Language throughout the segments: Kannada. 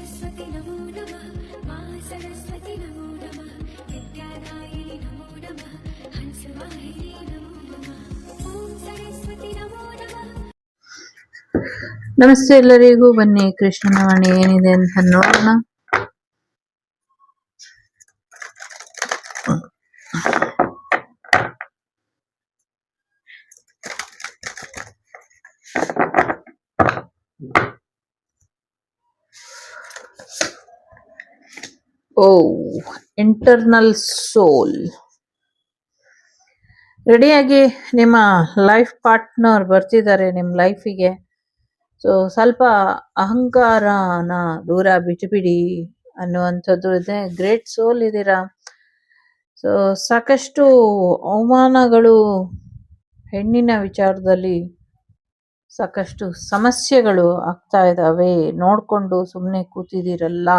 सरस्वति नमो नमः मा सरस्वति नमो नमः विद्यादायिनि नमो नमः हंसवाहिनी नमो नमः ॐ सरस्वति नमो नमः ನಮಸ್ತೆ ಎಲ್ಲರಿಗೂ ಬನ್ನಿ ಕೃಷ್ಣನ ವಾಣಿ ಏನಿದೆ ಅಂತ ನೋಡೋಣ ಓ ಇಂಟರ್ನಲ್ ಸೋಲ್ ರೆಡಿಯಾಗಿ ನಿಮ್ಮ ಲೈಫ್ ಪಾರ್ಟ್ನರ್ ಬರ್ತಿದ್ದಾರೆ ನಿಮ್ಮ ಲೈಫಿಗೆ ಸೊ ಸ್ವಲ್ಪ ಅಹಂಕಾರನ ದೂರ ಬಿಟ್ಟುಬಿಡಿ ಅನ್ನುವಂಥದ್ದು ಇದೆ. ಗ್ರೇಟ್ ಸೋಲ್ ಇದ್ದೀರಾ ಸೊ ಸಾಕಷ್ಟು ಅವಮಾನಗಳು ಹೆಣ್ಣಿನ ವಿಚಾರದಲ್ಲಿ ಸಾಕಷ್ಟು ಸಮಸ್ಯೆಗಳು ಆಗ್ತಾ ಇದ್ದಾವೆ. ನೋಡಿಕೊಂಡು ಸುಮ್ಮನೆ ಕೂತಿದ್ದೀರಲ್ಲ.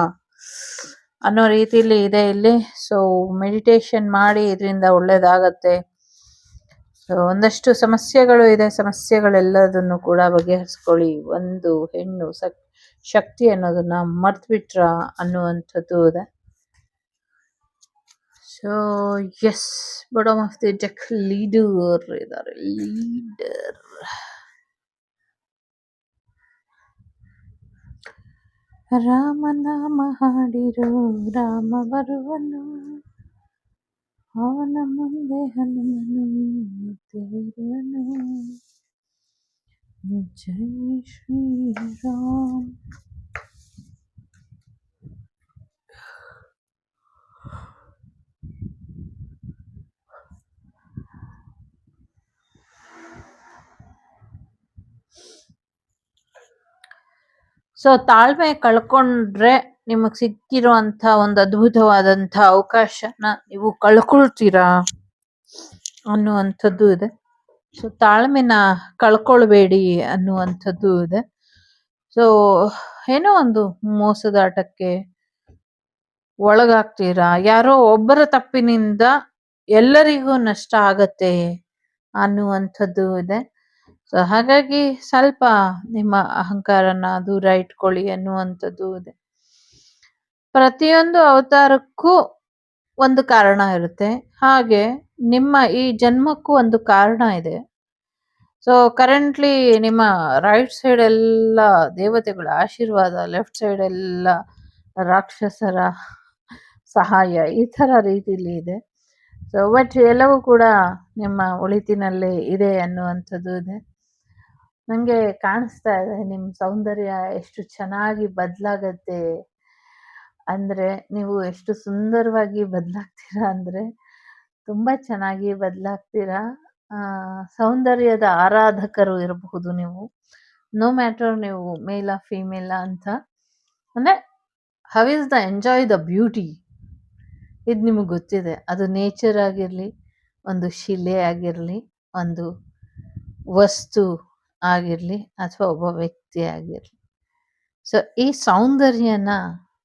ಅನ್ನೋ ರೀತಿಲಿ ಇದೆ ಇಲ್ಲಿ. ಸೊ ಮೆಡಿಟೇಷನ್ ಮಾಡಿ ಇದರಿಂದ ಒಳ್ಳೇದಾಗತ್ತೆ. ಸೊ ಒಂದಷ್ಟು ಸಮಸ್ಯೆಗಳು ಇದೆ. ಸಮಸ್ಯೆಗಳೆಲ್ಲದನ್ನು ಕೂಡ ಬಗೆಹರಿಸ್ಕೊಳ್ಳಿ. ಒಂದು ಹೆಣ್ಣು ಸಕ್, ಶಕ್ತಿ ಅನ್ನೋದನ್ನ ಮರ್ತ್ಬಿಟ್ರ ಅನ್ನುವಂಥದ್ದು ಇದೆ. So as bottom of the jack leader ಇದ್ದಾರೆ. ಲೀಡರ್ ರಾಮನಾಮ ಹಾಡಿರೋ ರಾಮ ಬರುವನು ಅವನ ಮುಂದೆ ಹನುಮನು ತೇರುವನು ಜೈ ಶ್ರೀರಾಮ್ ಸೊ ತಾಳ್ಮೆ ಕಳ್ಕೊಂಡ್ರೆ ನಿಮಗ್ ಸಿಕ್ಕಿರುವಂತ ಒಂದು ಅದ್ಭುತವಾದಂತ ಅವಕಾಶನ ನೀವು ಕಳ್ಕೊಳ್ತೀರಾ ಅನ್ನುವಂಥದ್ದು ಇದೆ. ಸೊ ತಾಳ್ಮೆನ ಕಳ್ಕೊಳ್ಬೇಡಿ ಅನ್ನುವಂಥದ್ದು ಇದೆ. ಸೊ ಏನೋ ಒಂದು ಮೋಸದಾಟಕ್ಕೆ ಒಳಗಾಗ್ತೀರಾ? ಯಾರೋ ಒಬ್ಬರ ತಪ್ಪಿನಿಂದ ಎಲ್ಲರಿಗೂ ನಷ್ಟ ಆಗತ್ತೆ ಅನ್ನುವಂಥದ್ದು ಇದೆ. ಸೊ ಹಾಗಾಗಿ ಸ್ವಲ್ಪ ನಿಮ್ಮ ಅಹಂಕಾರನ ದೂರ ಇಟ್ಕೊಳ್ಳಿ ಅನ್ನುವಂಥದ್ದು ಇದೆ. ಪ್ರತಿಯೊಂದು ಅವತಾರಕ್ಕೂ ಒಂದು ಕಾರಣ ಇರುತ್ತೆ. ಹಾಗೆ ನಿಮ್ಮ ಈ ಜನ್ಮಕ್ಕೂ ಒಂದು ಕಾರಣ ಇದೆ. ಸೊ ಕರೆಂಟ್ಲಿ ನಿಮ್ಮ ರೈಟ್ ಸೈಡ್ ಎಲ್ಲ ದೇವತೆಗಳ ಆಶೀರ್ವಾದ ಲೆಫ್ಟ್ ಸೈಡ್ ಎಲ್ಲ ರಾಕ್ಷಸರ ಸಹಾಯ ಈ ಥರ ರೀತಿಲಿ ಇದೆ. ಸೊ ಬಟ್ ಎಲ್ಲವೂ ಕೂಡ ನಿಮ್ಮ ಒಳಿತಿನಲ್ಲೇ ಇದೆ ಅನ್ನುವಂಥದ್ದು ಇದೆ. ನಂಗೆ ಕಾಣಿಸ್ತಾ ಇದೆ ನಿಮ್ಮ ಸೌಂದರ್ಯ ಎಷ್ಟು ಚೆನ್ನಾಗಿ ಬದಲಾಗತ್ತೆ. ಅಂದ್ರೆ ನೀವು ಎಷ್ಟು ಸುಂದರವಾಗಿ ಬದಲಾಗ್ತೀರಾ ಅಂದ್ರೆ ತುಂಬಾ ಚೆನ್ನಾಗಿ ಬದಲಾಗ್ತೀರಾ. ಸೌಂದರ್ಯದ ಆರಾಧಕರು ಇರಬಹುದು ನೀವು. ನೋ ಮ್ಯಾಟರ್ ನೀವು ಮೇಲ ಫೀಮೇಲಾ ಅಂತ. ಅಂದ್ರೆ how is the enjoy the beauty ಇದು ನಿಮಗೆ ಗೊತ್ತಿದೆ. ಅದು ನೇಚರ್ ಆಗಿರಲಿ, ಒಂದು ಶಿಲೆ ಆಗಿರಲಿ, ಒಂದು ವಸ್ತು. ಆಗಿರಲಿ ಅಥವಾ ಒಬ್ಬ ವ್ಯಕ್ತಿ ಆಗಿರಲಿ. ಸೊ ಈ ಸೌಂದರ್ಯನ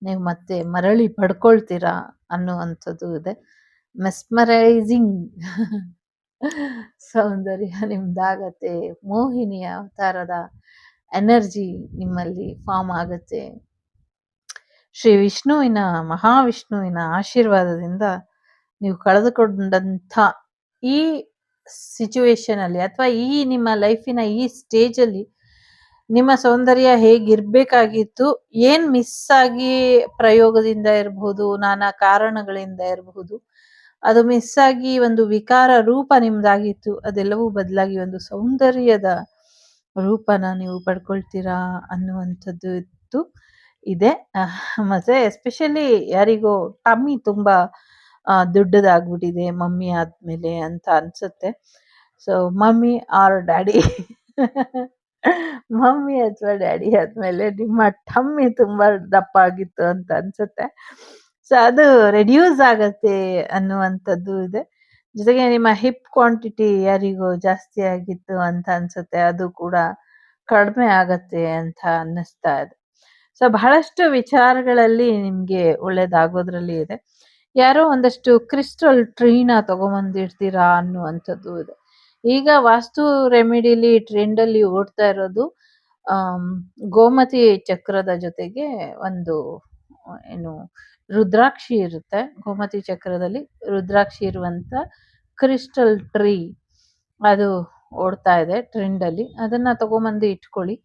ನೀವು ಮತ್ತೆ ಮರಳಿ ಪಡ್ಕೊಳ್ತೀರಾ ಅನ್ನುವಂಥದ್ದು ಇದೆ. ಮೆಸ್ಮರೈಸಿಂಗ್ ಸೌಂದರ್ಯ ನಿಮ್ದಾಗತ್ತೆ. ಮೋಹಿನಿಯ ಅವತಾರದ ಎನರ್ಜಿ ನಿಮ್ಮಲ್ಲಿ ಫಾರ್ಮ್ ಆಗುತ್ತೆ. ಶ್ರೀ ವಿಷ್ಣುವಿನ, ಮಹಾವಿಷ್ಣುವಿನ ಆಶೀರ್ವಾದದಿಂದ ನೀವು ಕಳೆದುಕೊಂಡಂಥ ಈ ಸಿಚುವೇಶನ್ ಅಲ್ಲಿ ಅಥವಾ ಈ ನಿಮ್ಮ ಲೈಫಿನ ಈ ಸ್ಟೇಜ್ ಅಲ್ಲಿ ನಿಮ್ಮ ಸೌಂದರ್ಯ ಹೇಗಿರ್ಬೇಕಾಗಿತ್ತು ಏನ್ ಮಿಸ್ ಆಗಿ ಪ್ರಯೋಗದಿಂದ ಇರಬಹುದು ನಾನಾ ಕಾರಣಗಳಿಂದ ಇರಬಹುದು ಅದು ಮಿಸ್ ಆಗಿ ಒಂದು ವಿಕಾರ ರೂಪ ನಿಮ್ದಾಗಿತ್ತು, ಅದೆಲ್ಲವೂ ಬದಲಾಗಿ ಒಂದು ಸೌಂದರ್ಯದ ರೂಪನ ನೀವು ಪಡ್ಕೊಳ್ತೀರಾ ಅನ್ನುವಂಥದ್ದು ಇತ್ತು. ಇದೆ. ಮತ್ತೆ ಎಸ್ಪೆಷಲಿ ಯಾರಿಗೋ ಟಮ್ಮಿ ತುಂಬಾ ದೊಡ್ಡದಾಗ್ಬಿಟ್ಟಿದೆ, ಮಮ್ಮಿ ಆದ್ಮೇಲೆ ಅಂತ ಅನ್ಸುತ್ತೆ. So mummy or daddy mummy ಅಥವಾ ಡ್ಯಾಡಿ ಆದ್ಮೇಲೆ ನಿಮ್ಮ ಟಮ್ಮಿ ತುಂಬಾ ದಪ್ಪ ಆಗಿತ್ತು ಅಂತ ಅನ್ಸುತ್ತೆ. ಸೊ ಅದು ರೆಡ್ಯೂಸ್ ಆಗತ್ತೆ ಅನ್ನುವಂಥದ್ದು ಇದೆ. ಜೊತೆಗೆ ನಿಮ್ಮ ಹಿಪ್ ಕ್ವಾಂಟಿಟಿ ಯಾರಿಗೋ ಜಾಸ್ತಿ ಆಗಿತ್ತು ಅಂತ ಅನ್ಸುತ್ತೆ. ಅದು ಕೂಡ ಕಡಿಮೆ ಆಗತ್ತೆ ಅಂತ ಅನ್ನಿಸ್ತಾ ಇದೆ. ಸೊ ಬಹಳಷ್ಟು ವಿಚಾರಗಳಲ್ಲಿ ನಿಮ್ಗೆ ಒಳ್ಳೇದಾಗೋದ್ರಲ್ಲಿ ಇದೆ. ಯಾರೋ ಒಂದಷ್ಟು ಕ್ರಿಸ್ಟಲ್ ಟ್ರೀನ ತಗೊಂಬಂದಿರ್ತೀರಾ ಅನ್ನುವಂಥದ್ದು ಇದೆ. ಈಗ ವಾಸ್ತು ರೆಮಿಡಿಲಿ ಟ್ರೆಂಡ್ ಅಲ್ಲಿ ಓಡ್ತಾ ಇರೋದು ಗೋಮತಿ ಚಕ್ರದ ಜೊತೆಗೆ ಒಂದು, ಏನು, ರುದ್ರಾಕ್ಷಿ ಇರುತ್ತೆ. ಗೋಮತಿ ಚಕ್ರದಲ್ಲಿ ರುದ್ರಾಕ್ಷಿ ಇರುವಂತ ಕ್ರಿಸ್ಟಲ್ ಟ್ರೀ ಅದು ಓಡ್ತಾ ಇದೆ ಟ್ರೆಂಡ್ ಅಲ್ಲಿ ಅದನ್ನ ತಗೊಂಬಂದು ಇಟ್ಕೊಳ್ಳಿ.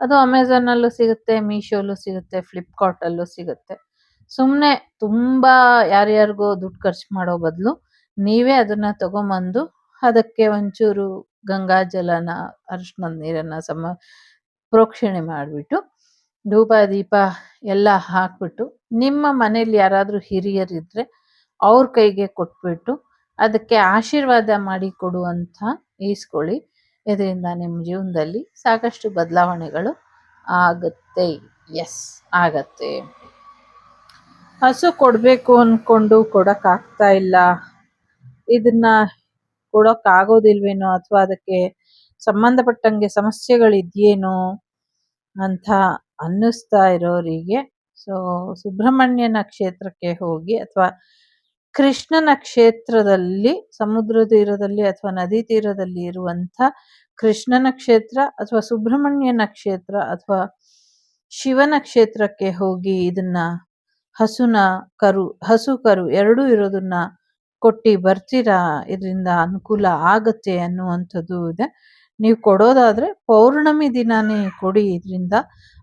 ಅದು ಅಮೆಝಾನಲ್ಲೂ ಸಿಗುತ್ತೆ ಮೀಶೋಲ್ಲೂ ಸಿಗುತ್ತೆ ಫ್ಲಿಪ್ಕಾರ್ಟ್ ಅಲ್ಲೂ ಸಿಗುತ್ತೆ. ಸುಮ್ಮನೆ ತುಂಬಾ ಯಾರ್ಯಾರಿಗೋ ದುಡ್ಡು ಖರ್ಚು ಮಾಡೋ ಬದಲು ನೀವೇ ಅದನ್ನ ತಗೊಂಬಂದು ಅದಕ್ಕೆ ಒಂಚೂರು ಗಂಗಾ ಜಲನ, ಅರಿಶಿನದ ನೀರನ್ನ ಸಮ, ಪ್ರೋಕ್ಷಣೆ ಮಾಡಿಬಿಟ್ಟು ಧೂಪ, ದೀಪ ಎಲ್ಲ ಹಾಕ್ಬಿಟ್ಟು ನಿಮ್ಮ ಮನೇಲಿ ಯಾರಾದರೂ ಹಿರಿಯರಿದ್ರೆ ಅವ್ರ ಕೈಗೆ ಕೊಟ್ಬಿಟ್ಟು ಅದಕ್ಕೆ ಆಶೀರ್ವಾದ ಮಾಡಿ ಕೊಡುವಂಥ ಈಸ್ಕೊಳ್ಳಿ ಇದರಿಂದ ನಿಮ್ಮ ಜೀವನದಲ್ಲಿ ಸಾಕಷ್ಟು ಬದಲಾವಣೆಗಳು ಆಗುತ್ತೆ. ಎಸ್ ಆಗತ್ತೆ. ಹಸು ಕೊಡಬೇಕು ಅಂದ್ಕೊಂಡು ಕೊಡೋಕ್ಕಾಗ್ತಾ ಇಲ್ಲ. ಇದನ್ನ ಕೊಡೋಕ್ಕಾಗೋದಿಲ್ವೇನೋ ಅಥವಾ ಅದಕ್ಕೆ ಸಂಬಂಧಪಟ್ಟಂಗೆ ಸಮಸ್ಯೆಗಳಿದೆಯೇನೋ ಅಂತ ಅನ್ನಿಸ್ತಾ ಇರೋರಿಗೆ. ಸೊ ಸುಬ್ರಹ್ಮಣ್ಯನ ಕ್ಷೇತ್ರಕ್ಕೆ ಹೋಗಿ ಅಥವಾ ಕೃಷ್ಣನ ಕ್ಷೇತ್ರದಲ್ಲಿ ಸಮುದ್ರ ತೀರದಲ್ಲಿ ಅಥವಾ ನದಿ ತೀರದಲ್ಲಿ ಇರುವಂಥ ಕೃಷ್ಣನ ಕ್ಷೇತ್ರ ಅಥವಾ ಸುಬ್ರಹ್ಮಣ್ಯನ ಕ್ಷೇತ್ರ ಅಥವಾ ಶಿವನ ಕ್ಷೇತ್ರಕ್ಕೆ ಹೋಗಿ ಇದನ್ನ ಹಸುನ ಕರು, ಹಸು ಕರು ಎರಡೂ ಇರೋದನ್ನ ಕೊಟ್ಟು ಬರ್ತೀರಾ? ಇದರಿಂದ ಅನುಕೂಲ ಆಗತ್ತೆ ಅನ್ನುವಂಥದ್ದು ಇದೆ. ನೀವು ಕೊಡೋದಾದ್ರೆ ಪೌರ್ಣಮಿ ದಿನಾನೇ ಕೊಡಿ. ಇದರಿಂದ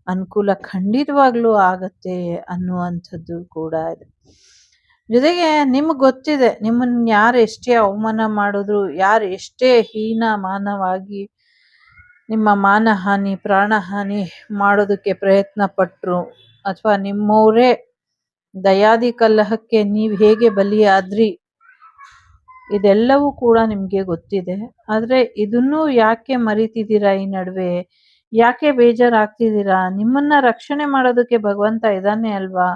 ಅನುಕೂಲ ಖಂಡಿತವಾಗ್ಲೂ ಆಗತ್ತೆ ಅನ್ನುವಂಥದ್ದು ಕೂಡ ಇದೆ. ಜೊತೆಗೆ ನಿಮ್ಗೆ ಗೊತ್ತಿದೆ ನಿಮ್ಮನ್ನ ಯಾರು ಎಷ್ಟೇ ಅವಮಾನ ಮಾಡಿದ್ರು, ಯಾರು ಎಷ್ಟೇ ಹೀನ ಮಾನವಾಗಿ ನಿಮ್ಮ ಮಾನಹಾನಿ, ಪ್ರಾಣಹಾನಿ ಮಾಡೋದಕ್ಕೆ ಪ್ರಯತ್ನ ಪಟ್ಟರು ಅಥವಾ ನಿಮ್ಮವರೇ ದಯಾದಿ ಕಲ್ಲಹಕ್ಕೆ ನೀವು ಹೇಗೆ ಬಲಿಯಾದ್ರಿ? ಇದೆಲ್ಲವೂ ಕೂಡ ನಿಮಗೆ ಗೊತ್ತಿದೆ. ಆದರೆ ಇದನ್ನೂ ಯಾಕೆ ಮರಿತಿದ್ದೀರಾ ಈ ನಡುವೆ? ಯಾಕೆ ಬೇಜಾರಾಗ್ತಿದ್ದೀರಾ? ನಿಮ್ಮನ್ನ ರಕ್ಷಣೆ ಮಾಡೋದಕ್ಕೆ ಭಗವಂತ ಇದ್ದಾನೆ ಅಲ್ವಾ?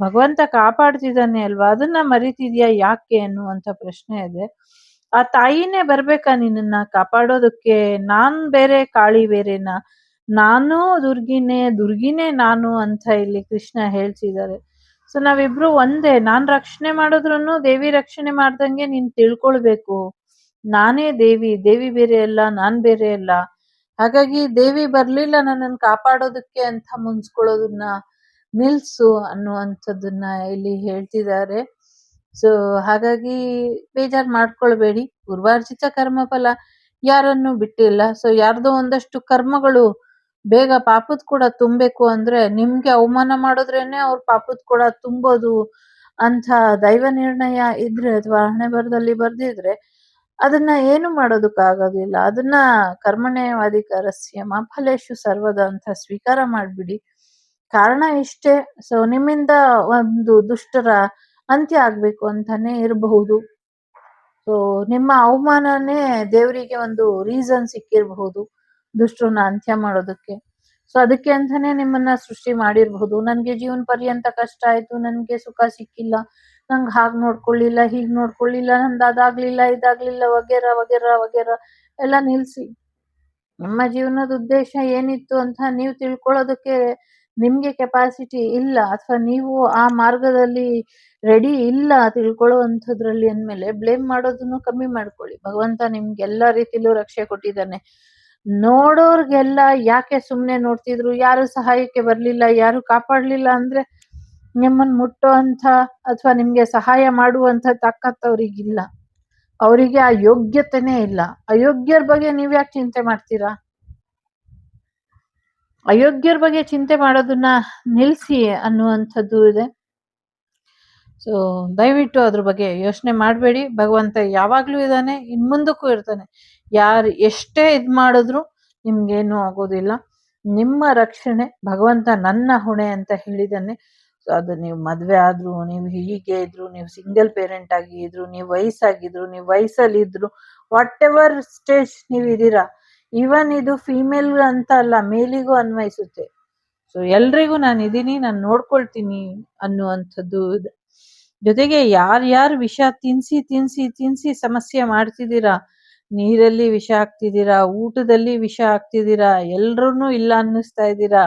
ಭಗವಂತ ಕಾಪಾಡ್ತಿದ್ದಾನೆ ಅಲ್ವಾ? ಅದನ್ನ ಮರಿತಿದ್ಯಾ ಯಾಕೆ ಅನ್ನುವಂಥ ಪ್ರಶ್ನೆ ಇದೆ. ಆ ತಾಯಿನೇ ಬರ್ಬೇಕಾ ನಿನ್ನನ್ನ ಕಾಪಾಡೋದಕ್ಕೆ? ನಾನ್ ಬೇರೆ, ಕಾಳಿ ಬೇರೆನಾ? ನಾನು ದುರ್ಗಿನೇ ದುರ್ಗಿನೇ ನಾನು ಅಂತ ಇಲ್ಲಿ ಕೃಷ್ಣ ಹೇಳ್ತಿದ್ದಾರೆ. ಸೊ ನಾವಿಬ್ರು ಒಂದೇ. ನಾನ್ ರಕ್ಷಣೆ ಮಾಡಿದ್ರು ದೇವಿ ರಕ್ಷಣೆ ಮಾಡ್ದಂಗೆ ನೀನ್ ತಿಳ್ಕೊಳ್ಬೇಕು. ನಾನೇ ದೇವಿ. ದೇವಿ ಬೇರೆ ಅಲ್ಲ, ನಾನ್ ಬೇರೆ ಅಲ್ಲ. ಹಾಗಾಗಿ ದೇವಿ ಬರ್ಲಿಲ್ಲ ನನ್ನನ್ನು ಕಾಪಾಡೋದಕ್ಕೆ ಅಂತ ಮುನ್ಸ್ಕೊಳ್ಳೋದನ್ನ ನಿಲ್ಸು ಅನ್ನುವಂಥದ್ದನ್ನ ಇಲ್ಲಿ ಹೇಳ್ತಿದ್ದಾರೆ. ಸೊ ಹಾಗಾಗಿ ಬೇಜಾರ್ ಮಾಡ್ಕೊಳ್ಬೇಡಿ. ಪೂರ್ವಾರ್ಜಿತ ಕರ್ಮಫಲ ಯಾರನ್ನು ಬಿಟ್ಟಿಲ್ಲ. ಸೊ ಯಾರ್ದೋ ಒಂದಷ್ಟು ಕರ್ಮಗಳು ಬೇಗ ಪಾಪದ ಕೂಡ ತುಂಬಬೇಕು ಅಂದ್ರೆ ನಿಮ್ಗೆ ಅವಮಾನ ಮಾಡಿದ್ರೇನೆ ಅವ್ರ ಪಾಪದ ಕೂಡ ತುಂಬೋದು ಅಂತ ದೈವ ನಿರ್ಣಯ ಇದ್ರೆ ಅಥವಾ ಹಣೆ ಬರದಲ್ಲಿ ಬರ್ದಿದ್ರೆ ಅದನ್ನ ಏನು ಮಾಡೋದಕ್ಕಾಗೋದಿಲ್ಲ ಅದನ್ನ ಕರ್ಮಣ್ಯವಾಧಿಕಾರಸ್ಯ ಮಾಫಲೇಶು ಸರ್ವದ ಅಂತ ಸ್ವೀಕಾರ ಮಾಡ್ಬಿಡಿ. ಕಾರಣ ಇಷ್ಟೇ. ಸೊ ನಿಮ್ಮಿಂದ ಒಂದು ದುಷ್ಟರ ಅಂತ್ಯ ಆಗ್ಬೇಕು ಅಂತಾನೆ ಇರಬಹುದು. ಸೊ ನಿಮ್ಮ ಅವಮಾನನೇ ದೇವರಿಗೆ ಒಂದು ರೀಸನ್ ಸಿಕ್ಕಿರಬಹುದು. ದುಷ್ಟರನ್ನ ಅಂತ್ಯ ಮಾಡೋದಕ್ಕೆ. ಸೊ ಅದಕ್ಕೆ ಅಂತಾನೆ ನಿಮ್ಮನ್ನ ಸೃಷ್ಟಿ ಮಾಡಿರ್ಬಹುದು. ನನ್ಗೆ ಜೀವನ ಪರ್ಯಂತ ಕಷ್ಟ ಆಯ್ತು, ನನ್ಗೆ ಸುಖ ಸಿಕ್ಕಿಲ್ಲ, ನಂಗೆ ಹಾಗ್ ನೋಡ್ಕೊಳ್ಳಿಲ್ಲ, ಹೀಗ್ ನೋಡ್ಕೊಳ್ಳಿಲ್ಲ, ನಂದು ಅದಾಗ್ಲಿಲ್ಲ, ಇದಾಗ್ಲಿಲ್ಲ ವಗೇರ ವಗೇರ ವಗೇರ ಎಲ್ಲ ನಿಲ್ಸಿ. ನಮ್ಮ ಜೀವನದ ಉದ್ದೇಶ ಏನಿತ್ತು ಅಂತ ನೀವು ತಿಳ್ಕೊಳ್ಳೋದಕ್ಕೆ ನಿಮ್ಗೆ ಕೆಪಾಸಿಟಿ ಇಲ್ಲ. ಅಥವಾ ನೀವು ಆ ಮಾರ್ಗದಲ್ಲಿ ರೆಡಿ ಇಲ್ಲ ತಿಳ್ಕೊಳ್ಳುವಂಥದ್ರಲ್ಲಿ ಅಂದ್ಮೇಲೆ ಬ್ಲೇಮ್ ಮಾಡೋದನ್ನು ಕಮ್ಮಿ ಮಾಡ್ಕೊಳ್ಳಿ. ಭಗವಂತ ನಿಮ್ಗೆ ಎಲ್ಲಾ ರೀತಿಲೂ ರಕ್ಷೆ ಕೊಟ್ಟಿದ್ದಾನೆ. ನೋಡೋರ್ಗೆಲ್ಲ ಯಾಕೆ ಸುಮ್ನೆ ನೋಡ್ತಿದ್ರು? ಯಾರು ಸಹಾಯಕ್ಕೆ ಬರ್ಲಿಲ್ಲ? ಯಾರು ಕಾಪಾಡ್ಲಿಲ್ಲ ಅಂದ್ರೆ ನಿಮ್ಮನ್ ಮುಟ್ಟೋ ಅಂತ ಅಥವಾ ನಿಮ್ಗೆ ಸಹಾಯ ಮಾಡುವಂತ ತಾಕತ್ ಅವ್ರಿಗಿಲ್ಲ ಅವರಿಗೆ ಆ ಯೋಗ್ಯತೆನೇ ಇಲ್ಲ. ಅಯೋಗ್ಯರ ಬಗ್ಗೆ ನೀವ್ ಯಾಕೆ ಚಿಂತೆ ಮಾಡ್ತೀರಾ? ಅಯೋಗ್ಯರ ಬಗ್ಗೆ ಚಿಂತೆ ಮಾಡೋದನ್ನ ನಿಲ್ಸಿ ಅನ್ನುವಂಥದ್ದು ಇದೆ. ಸೊ ದಯವಿಟ್ಟು ಅದ್ರ ಬಗ್ಗೆ ಯೋಚನೆ ಮಾಡಬೇಡಿ. ಭಗವಂತ ಯಾವಾಗ್ಲೂ ಇದ್ದಾನೆ ಇನ್ ಮುಂದಕ್ಕೂ ಇರ್ತಾನೆ. ಯಾರು ಎಷ್ಟೇ ಇದ್ ಮಾಡಿದ್ರು ನಿಮ್ಗೇನು ಆಗೋದಿಲ್ಲ. ನಿಮ್ಮ ರಕ್ಷಣೆ ಭಗವಂತ ನನ್ನ ಹೊಣೆ ಅಂತ ಹೇಳಿದ್ದಾನೆ ಸೊ ಅದು ನೀವು ಮದ್ವೆ ಆದ್ರು, ನೀವು ಹೀಗೆ ಇದ್ರು, ನೀವು ಸಿಂಗಲ್ ಪೇರೆಂಟ್ ಆಗಿ ಇದ್ರು, ನೀವು ವಯಸ್ಸಾಗಿದ್ರು, ನೀವು ವಯಸ್ಸಲ್ಲಿ ಇದ್ರು ವಾಟ್ ಎವರ್ ಸ್ಟೇಜ್ ನೀವು ಇದೀರಾ ಈವನ್ ಇದು ಫೀಮೇಲ್ ಅಂತ ಅಲ್ಲ ಮೇಲಿಗೂ ಅನ್ವಯಿಸುತ್ತೆ. ಸೊ ಎಲ್ರಿಗೂ ನಾನು ಇದೀನಿ, ನಾನು ನೋಡ್ಕೊಳ್ತೀನಿ ಅನ್ನುವಂಥದ್ದು ಜೊತೆಗೆ ಯಾರ್ಯಾರು ವಿಷ ತಿನ್ಸಿ ತಿನ್ಸಿ ತಿನ್ಸಿ ಸಮಸ್ಯೆ ಮಾಡ್ತಿದ್ದೀರಾ ನೀರಲ್ಲಿ ವಿಷ ಹಾಕ್ತಿದ್ದೀರಾ ಊಟದಲ್ಲಿ ವಿಷ ಹಾಕ್ತಿದ್ದೀರಾ ಎಲ್ರೂ ಇಲ್ಲ ಅನ್ನಿಸ್ತಾ ಇದ್ದೀರಾ?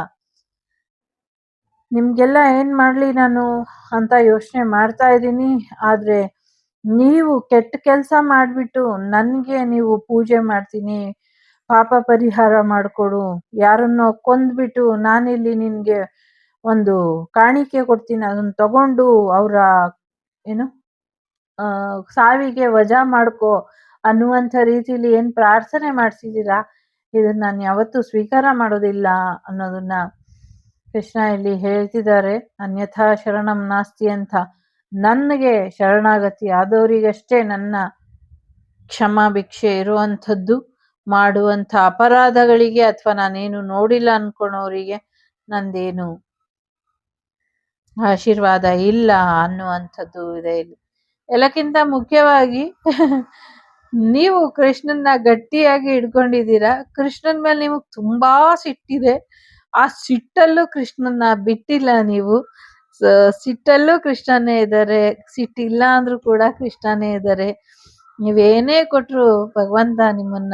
ನಿಮ್ಗೆಲ್ಲ ಏನ್ ಮಾಡ್ಲಿ ನಾನು ಅಂತ ಯೋಚನೆ ಮಾಡ್ತಾ ಇದ್ದೀನಿ. ಆದ್ರೆ ನೀವು ಕೆಟ್ಟ ಕೆಲಸ ಮಾಡ್ಬಿಟ್ಟು ನನ್ಗೆ ನೀವು ಪೂಜೆ ಮಾಡ್ತೀನಿ, ಪಾಪ ಪರಿಹಾರ ಮಾಡಿಕೊಡು, ಯಾರನ್ನೋ ಕೊಂದ್ಬಿಟ್ಟು ನಾನಿಲ್ಲಿ ನಿನ್ಗೆ ಒಂದು ಕಾಣಿಕೆ ಕೊಡ್ತೀನಿ, ಅದನ್ನ ತಗೊಂಡು ಅವರ, ಏನು ಸಾವಿಗೆ ವಜಾ ಮಾಡ್ಕೋ ಅನ್ನುವಂಥ ರೀತಿಲಿ ಏನ್ ಪ್ರಾರ್ಥನೆ ಮಾಡಿಸಿದ್ದೀರಾ? ಇದನ್ನ ನಾನು ಯಾವತ್ತೂ ಸ್ವೀಕಾರ ಮಾಡೋದಿಲ್ಲ ಅನ್ನೋದನ್ನ ಕೃಷ್ಣ ಇಲ್ಲಿ ಹೇಳ್ತಿದ್ದಾರೆ. ಅನ್ಯಥಾ ಶರಣಂ ನಾಸ್ತಿ ಅಂತ. ನನಗೆ ಶರಣಾಗತಿ ಆದವರಿಗಷ್ಟೇ ನನ್ನ ಕ್ಷಮಾ ಭಿಕ್ಷೆ ಇರುವಂಥದ್ದು. ಮಾಡುವಂಥ ಅಪರಾಧಗಳಿಗೆ ಅಥವಾ ನಾನೇನು ನೋಡಿಲ್ಲ ಅನ್ಕೊಳೋರಿಗೆ ನಂದೇನು ಆಶೀರ್ವಾದ ಇಲ್ಲ ಅನ್ನುವಂಥದ್ದು ಇದೆ ಇಲ್ಲಿ. ಎಲ್ಲಕ್ಕಿಂತ ಮುಖ್ಯವಾಗಿ ನೀವು ಕೃಷ್ಣನ್ನ ಗಟ್ಟಿಯಾಗಿ ಹಿಡ್ಕೊಂಡಿದ್ದೀರಾ? ಕೃಷ್ಣನ್ ಮೇಲೆ ನಿಮಗ್ ತುಂಬಾ ಸಿಟ್ಟಿದೆ. ಆ ಸಿಟ್ಟಲ್ಲೂ ಕೃಷ್ಣನ್ನ ಬಿಟ್ಟಿಲ್ಲ ನೀವು. ಸಿಟ್ಟಲ್ಲೂ ಕೃಷ್ಣನೇ ಇದ್ದಾರೆ. ಸಿಟ್ಟಿಲ್ಲ ಅಂದ್ರೂ ಕೂಡ ಕೃಷ್ಣನೇ ಇದ್ದಾರೆ. ನೀವೇನೇ ಕೊಟ್ರು ಭಗವಂತ ನಿಮ್ಮನ್ನ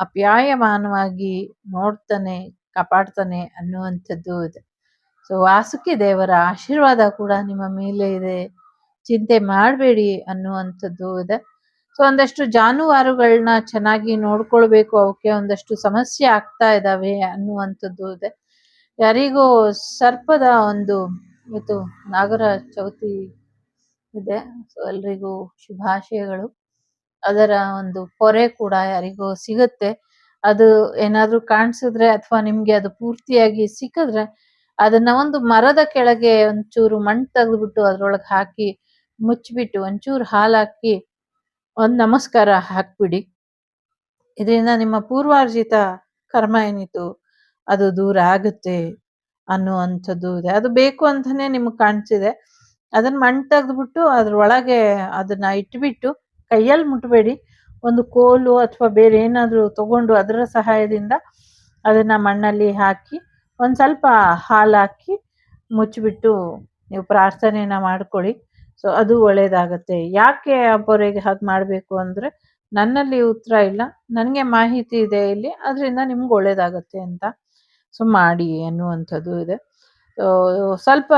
ಅಪ್ಯಾಯಮಾನವಾಗಿ ನೋಡ್ತಾನೆ, ಕಾಪಾಡ್ತಾನೆ ಅನ್ನುವಂಥದ್ದು ಇದೆ. ಸೊ, ವಾಸುಕಿ ದೇವರ ಆಶೀರ್ವಾದ ಕೂಡ ನಿಮ್ಮ ಮೇಲೆ ಇದೆ. ಚಿಂತೆ ಮಾಡಬೇಡಿ ಅನ್ನುವಂಥದ್ದು ಇದೆ. ಸೊ ಒಂದಷ್ಟು ಜಾನುವಾರುಗಳನ್ನ ಚೆನ್ನಾಗಿ ನೋಡ್ಕೊಳ್ಬೇಕು ಅವಕ್ಕೆ ಒಂದಷ್ಟು ಸಮಸ್ಯೆ ಆಗ್ತಾ ಇದಾವೆ ಅನ್ನುವಂಥದ್ದು ಇದೆ. ಯಾರಿಗೂ ಸರ್ಪದ ಒಂದು ಇವತ್ತು ನಾಗರ ಚೌತಿ ಇದೆ. ಸೊ ಎಲ್ರಿಗೂ ಶುಭಾಶಯಗಳು. ಅದರ ಒಂದು ಪೊರೆ ಕೂಡ ಯಾರಿಗೋ ಸಿಗುತ್ತೆ. ಅದು ಏನಾದ್ರೂ ಕಾಣಿಸಿದ್ರೆ ಅಥವಾ ನಿಮ್ಗೆ ಅದು ಪೂರ್ತಿಯಾಗಿ ಸಿಕ್ಕಿದ್ರೆ ಅದನ್ನ ಒಂದು ಮರದ ಕೆಳಗೆ ಒಂಚೂರು ಮಣ್ಣು ತೆಗೆದ್ಬಿಟ್ಟು ಅದ್ರೊಳಗೆ ಹಾಕಿ ಮುಚ್ಚಿಬಿಟ್ಟು ಒಂಚೂರು ಹಾಲು ಹಾಕಿ ಒಂದ್ ನಮಸ್ಕಾರ ಹಾಕ್ಬಿಡಿ. ಇದರಿಂದ ನಿಮ್ಮ ಪೂರ್ವಾರ್ಜಿತ ಕರ್ಮ ಏನಿತ್ತು? ಅದು ದೂರ ಆಗುತ್ತೆ ಅನ್ನುವಂಥದ್ದು ಇದೆ. ಅದು ಬೇಕು ಅಂತಾನೆ ನಿಮಗೆ ಕಾಣಿಸಿದೆ. ಅದನ್ನ ಮಣ್ಣು ತೆಗೆದ್ಬಿಟ್ಟು ಅದ್ರೊಳಗೆ ಅದನ್ನ ಇಟ್ಬಿಟ್ಟು ಕೈಯಲ್ಲಿ ಮುಟ್ಬೇಡಿ. ಒಂದು ಕೋಲು ಅಥವಾ ಬೇರೆ ಏನಾದರೂ ತಗೊಂಡು ಅದರ ಸಹಾಯದಿಂದ ಅದನ್ನ ಮಣ್ಣಲ್ಲಿ ಹಾಕಿ ಒಂದು ಸ್ವಲ್ಪ ಹಾಲು ಹಾಕಿ ಮುಚ್ಚಿಬಿಟ್ಟು ನೀವು ಪ್ರಾರ್ಥನೆಯನ್ನ ಮಾಡ್ಕೊಳ್ಳಿ. ಸೊ ಅದು ಒಳ್ಳೇದಾಗತ್ತೆ. ಯಾಕೆ ಒಬ್ಬರಿಗೆ ಹಾಗೆ ಮಾಡಬೇಕು ಅಂದರೆ, ನನ್ನಲ್ಲಿ ಉತ್ತರ ಇಲ್ಲ, ನನಗೆ ಮಾಹಿತಿ ಇದೆ ಇಲ್ಲಿ, ಅದರಿಂದ ನಿಮ್ಗೆ ಒಳ್ಳೇದಾಗತ್ತೆ ಅಂತ. ಸೊ ಮಾಡಿ ಅನ್ನುವಂಥದ್ದು ಇದೆ. ಸ್ವಲ್ಪ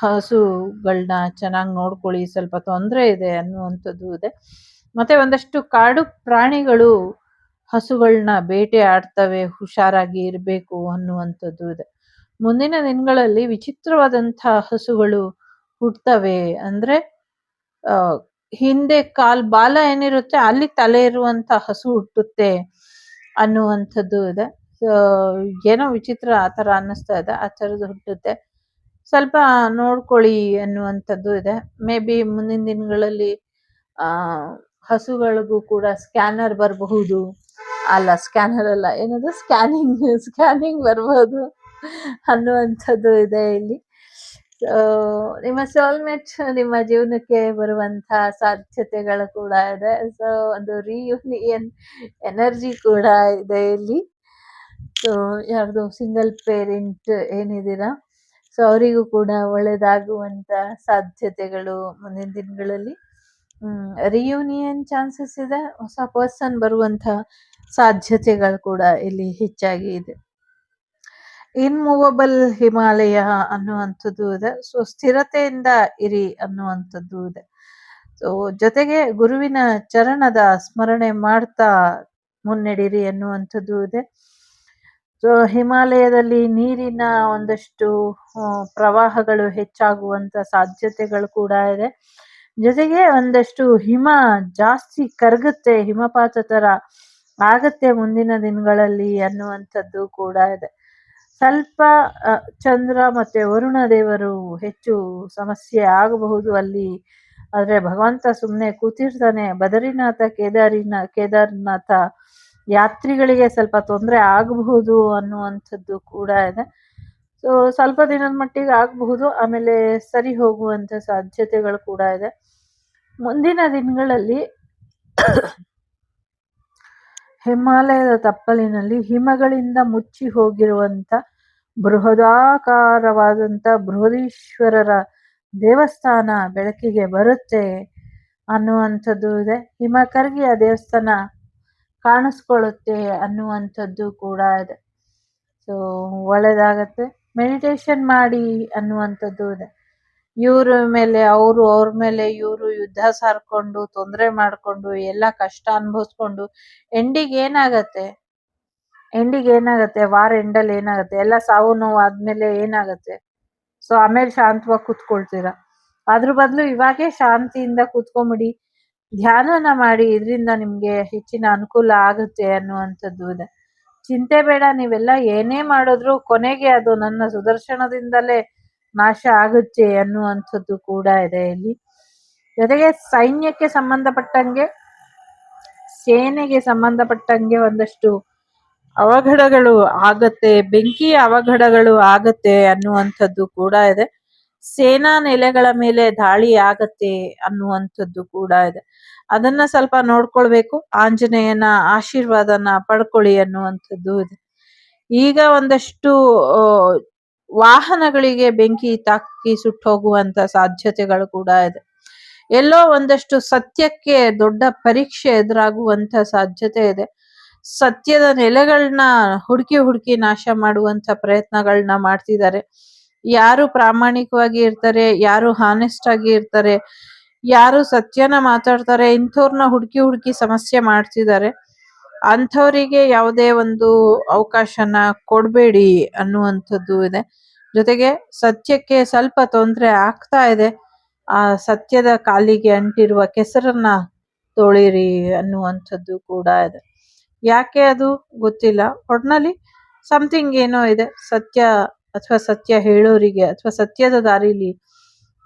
ಹಸುಗಳನ್ನ ಚೆನ್ನಾಗಿ ನೋಡ್ಕೊಳ್ಳಿ, ಸ್ವಲ್ಪ ತೊಂದರೆ ಇದೆ ಅನ್ನುವಂಥದ್ದು ಇದೆ. ಮತ್ತೆ ಒಂದಷ್ಟು ಕಾಡು ಪ್ರಾಣಿಗಳು ಹಸುಗಳನ್ನ ಬೇಟೆ ಆಡ್ತವೆ, ಹುಷಾರಾಗಿ ಇರಬೇಕು ಅನ್ನುವಂಥದ್ದು ಇದೆ. ಮುಂದಿನ ದಿನಗಳಲ್ಲಿ ವಿಚಿತ್ರವಾದಂಥ ಹಸುಗಳು ಹುಟ್ಟುತ್ತವೆ ಅಂದ್ರೆ ಹಿಂದೆ ಕಾಲ್ ಬಾಲ ಏನಿರುತ್ತೆ ಅಲ್ಲಿ ತಲೆ ಇರುವಂತ ಹಸು ಹುಟ್ಟುತ್ತೆ ಅನ್ನುವಂಥದ್ದು ಇದೆ. ಏನೋ ವಿಚಿತ್ರ ಆ ಥರ ಅನ್ನಿಸ್ತಾ ಇದೆ. ಆ ಥರದ್ದು ಹುಟ್ಟುತ್ತೆ. ಸ್ವಲ್ಪ ನೋಡ್ಕೊಳ್ಳಿ ಅನ್ನುವಂಥದ್ದು ಇದೆ. ಮೇ ಬಿ ಮುಂದಿನ ದಿನಗಳಲ್ಲಿ ಹಸುಗಳಿಗೂ ಕೂಡ ಸ್ಕ್ಯಾನರ್ ಬರಬಹುದು. ಅಲ್ಲ, ಸ್ಕ್ಯಾನರ್ ಅಲ್ಲ, ಏನದು? ಸ್ಕ್ಯಾನಿಂಗ್ ಸ್ಕ್ಯಾನಿಂಗ್ ಬರಬಹುದು ಅನ್ನುವಂಥದ್ದು ಇದೆ ಇಲ್ಲಿ. ನಿಮ್ಮ ಸೋಲ್ಮೇಟ್ ನಿಮ್ಮ ಜೀವನಕ್ಕೆ ಬರುವಂತಹ ಸಾಧ್ಯತೆಗಳು ಕೂಡ ಇದೆ. ಸೊ ಒಂದು ರಿಯೂನಿಯನ್ ಎನರ್ಜಿ ಕೂಡ ಇದೆ ಇಲ್ಲಿ. ಸೊ ಯಾರ್ದು ಸಿಂಗಲ್ ಪೇರೆಂಟ್ ಏನಿದ್ದೀರಾ? ಸೊ ಅವರಿಗೂ ಕೂಡ ಒಳ್ಳೇದಾಗುವಂತ ಸಾಧ್ಯತೆಗಳು ಮುಂದಿನ ದಿನಗಳಲ್ಲಿ. ರಿಯೂನಿಯನ್ ಚಾನ್ಸಸ್ ಇದೆ. ಹೊಸ ಪರ್ಸನ್ ಬರುವಂತ ಸಾಧ್ಯತೆಗಳು ಕೂಡ ಇಲ್ಲಿ ಹೆಚ್ಚಾಗಿ ಇದೆ. ಇನ್ಮೂವಬಲ್ ಹಿಮಾಲಯ ಅನ್ನುವಂಥದ್ದು ಇದೆ. ಸೊ ಸ್ಥಿರತೆಯಿಂದ ಇರಿ ಅನ್ನುವಂಥದ್ದು ಇದೆ. ಸೊ ಜೊತೆಗೆ ಗುರುವಿನ ಚರಣದ ಸ್ಮರಣೆ ಮಾಡ್ತಾ ಮುನ್ನಡಿರಿ ಅನ್ನುವಂಥದ್ದು ಇದೆ. ಸೊ ಹಿಮಾಲಯದಲ್ಲಿ ನೀರಿನ ಒಂದಷ್ಟು ಪ್ರವಾಹಗಳು ಹೆಚ್ಚಾಗುವಂತ ಸಾಧ್ಯತೆಗಳು ಕೂಡ ಇದೆ. ಜೊತೆಗೆ ಒಂದಷ್ಟು ಹಿಮ ಜಾಸ್ತಿ ಕರಗುತ್ತೆ ಹಿಮಪಾತ ತರ ಆಗತ್ತೆ ಮುಂದಿನ ದಿನಗಳಲ್ಲಿ ಅನ್ನುವಂಥದ್ದು ಕೂಡ ಇದೆ. ಸ್ವಲ್ಪ ಚಂದ್ರ ಮತ್ತೆ ವರುಣ ದೇವರು ಹೆಚ್ಚು ಸಮಸ್ಯೆ ಆಗಬಹುದು ಅಲ್ಲಿ. ಆದರೆ ಭಗವಂತ ಸುಮ್ಮನೆ ಕೂತಿರ್ತಾನೆ, ಬದರಿನಾಥ, ಕೇದಾರಿನ, ಕೇದಾರನಾಥ ಯಾತ್ರಿಗಳಿಗೆ ಸ್ವಲ್ಪ ತೊಂದರೆ ಆಗಬಹುದು ಅನ್ನುವಂಥದ್ದು ಕೂಡ ಇದೆ. ಸೊ ಸ್ವಲ್ಪ ದಿನದ ಮಟ್ಟಿಗೆ ಆಗಬಹುದು, ಆಮೇಲೆ ಸರಿ ಹೋಗುವಂತ ಸಾಧ್ಯತೆಗಳು ಕೂಡ ಇದೆ. ಮುಂದಿನ ದಿನಗಳಲ್ಲಿ ಹಿಮಾಲಯದ ತಪ್ಪಲಿನಲ್ಲಿ ಹಿಮಗಳಿಂದ ಮುಚ್ಚಿ ಹೋಗಿರುವಂತ ಬೃಹದಾಕಾರವಾದಂತ ಬೃಹದೀಶ್ವರರ ದೇವಸ್ಥಾನ ಬೆಳಕಿಗೆ ಬರುತ್ತೆ ಅನ್ನುವಂಥದ್ದು ಇದೆ. ಹಿಮ ಕರಗಿ ಆ ದೇವಸ್ಥಾನ ಕಾಣಿಸ್ಕೊಳ್ಳುತ್ತೆ ಅನ್ನುವಂಥದ್ದು ಕೂಡ ಇದೆ. ಸೊ ಒಳ್ಳೇದಾಗತ್ತೆ. ಮೆಡಿಟೇಷನ್ ಮಾಡಿ ಅನ್ನುವಂಥದ್ದು ಇದೆ. ಇವ್ರ ಮೇಲೆ, ಅವ್ರು ಅವ್ರ ಮೇಲೆ, ಇವ್ರು ಯುದ್ಧ ಸಾರ್ಕೊಂಡು, ತೊಂದರೆ ಮಾಡ್ಕೊಂಡು, ಎಲ್ಲ ಕಷ್ಟ ಅನುಭವಿಸ್ಕೊಂಡು ಎಂಡಿಗೆ ಏನಾಗತ್ತೆ? ಎಂಡಿಗೆ ಏನಾಗತ್ತೆ? ವಾರ ಎಂಡಲ್ಲಿ ಏನಾಗತ್ತೆ? ಎಲ್ಲ ಸಾವು ನೋವು ಆದ್ಮೇಲೆ ಏನಾಗತ್ತೆ? ಸೊ ಆಮೇಲೆ ಶಾಂತವಾಗಿ ಕೂತ್ಕೊಳ್ತೀರಾ? ಅದ್ರ ಬದಲು ಇವಾಗೇ ಶಾಂತಿಯಿಂದ ಕುತ್ಕೊಂಬಿಡಿ. ಧ್ಯಾನನ ಮಾಡಿ, ಇದರಿಂದ ನಿಮ್ಗೆ ಹೆಚ್ಚಿನ ಅನುಕೂಲ ಆಗುತ್ತೆ ಅನ್ನುವಂಥದ್ದು ಇದೆ. ಚಿಂತೆ ಬೇಡ, ನೀವೆಲ್ಲ ಏನೇ ಮಾಡಿದ್ರು ಕೊನೆಗೆ ಅದು ನನ್ನ ಸುದರ್ಶನದಿಂದಲೇ ನಾಶ ಆಗುತ್ತೆ ಅನ್ನುವಂಥದ್ದು ಕೂಡ ಇದೆ ಇಲ್ಲಿ. ಜೊತೆಗೆ ಸೈನ್ಯಕ್ಕೆ ಸಂಬಂಧಪಟ್ಟಂಗೆ, ಸೇನೆಗೆ ಸಂಬಂಧಪಟ್ಟಂಗೆ ಒಂದಷ್ಟು ಅವಘಡಗಳು ಆಗತ್ತೆ, ಬೆಂಕಿ ಅವಘಡಗಳು ಆಗತ್ತೆ ಅನ್ನುವಂಥದ್ದು ಕೂಡ ಇದೆ. ಸೇನಾ ನೆಲೆಗಳ ಮೇಲೆ ದಾಳಿ ಆಗತ್ತೆ ಅನ್ನುವಂಥದ್ದು ಕೂಡ ಇದೆ. ಅದನ್ನ ಸ್ವಲ್ಪ ನೋಡ್ಕೊಳ್ಬೇಕು. ಆಂಜನೇಯನ ಆಶೀರ್ವಾದನ ಪಡ್ಕೊಳ್ಳಿ ಅನ್ನುವಂಥದ್ದು ಇದೆ. ಈಗ ಒಂದಷ್ಟು ವಾಹನಗಳಿಗೆ ಬೆಂಕಿ ತಾಕಿ ಸುಟ್ಟೋಗುವಂತ ಸಾಧ್ಯತೆಗಳು ಕೂಡ ಇದೆ. ಎಲ್ಲೋ ಒಂದಷ್ಟು ಸತ್ಯಕ್ಕೆ ದೊಡ್ಡ ಪರೀಕ್ಷೆ ಎದುರಾಗುವಂತ ಸಾಧ್ಯತೆ ಇದೆ. ಸತ್ಯದ ನೆಲೆಗಳನ್ನ ಹುಡುಕಿ ಹುಡುಕಿ ನಾಶ ಮಾಡುವಂತ ಪ್ರಯತ್ನಗಳನ್ನ ಮಾಡ್ತಿದ್ದಾರೆ. ಯಾರು ಪ್ರಾಮಾಣಿಕವಾಗಿ ಇರ್ತಾರೆ, ಯಾರು ಹಾನೆಸ್ಟ್ ಆಗಿ ಇರ್ತಾರೆ, ಯಾರು ಸತ್ಯನ ಮಾತಾಡ್ತಾರೆ ಇಂಥವ್ರನ್ನ ಹುಡುಕಿ ಹುಡುಕಿ ಸಮಸ್ಯೆ ಮಾಡ್ತಿದ್ದಾರೆ. ಅಂಥವರಿಗೆ ಯಾವುದೇ ಒಂದು ಅವಕಾಶನ ಕೊಡಬೇಡಿ ಅನ್ನುವಂಥದ್ದು ಇದೆ. ಜೊತೆಗೆ ಸತ್ಯಕ್ಕೆ ಸ್ವಲ್ಪ ತೊಂದರೆ ಆಗ್ತಾ ಇದೆ. ಆ ಸತ್ಯದ ಕಾಲಿಗೆ ಅಂಟಿರುವ ಕೆಸರನ್ನ ತೊಳಿರಿ ಅನ್ನುವಂಥದ್ದು ಕೂಡ ಇದೆ. ಯಾಕೆ ಅದು ಗೊತ್ತಿಲ್ಲ. ಒಟ್ನಲ್ಲಿ ಸಮಥಿಂಗ್ ಏನೋ ಇದೆ. ಸತ್ಯ ಅಥವಾ ಸತ್ಯ ಹೇಳೋರಿಗೆ ಅಥವಾ ಸತ್ಯದ ದಾರಿಲಿ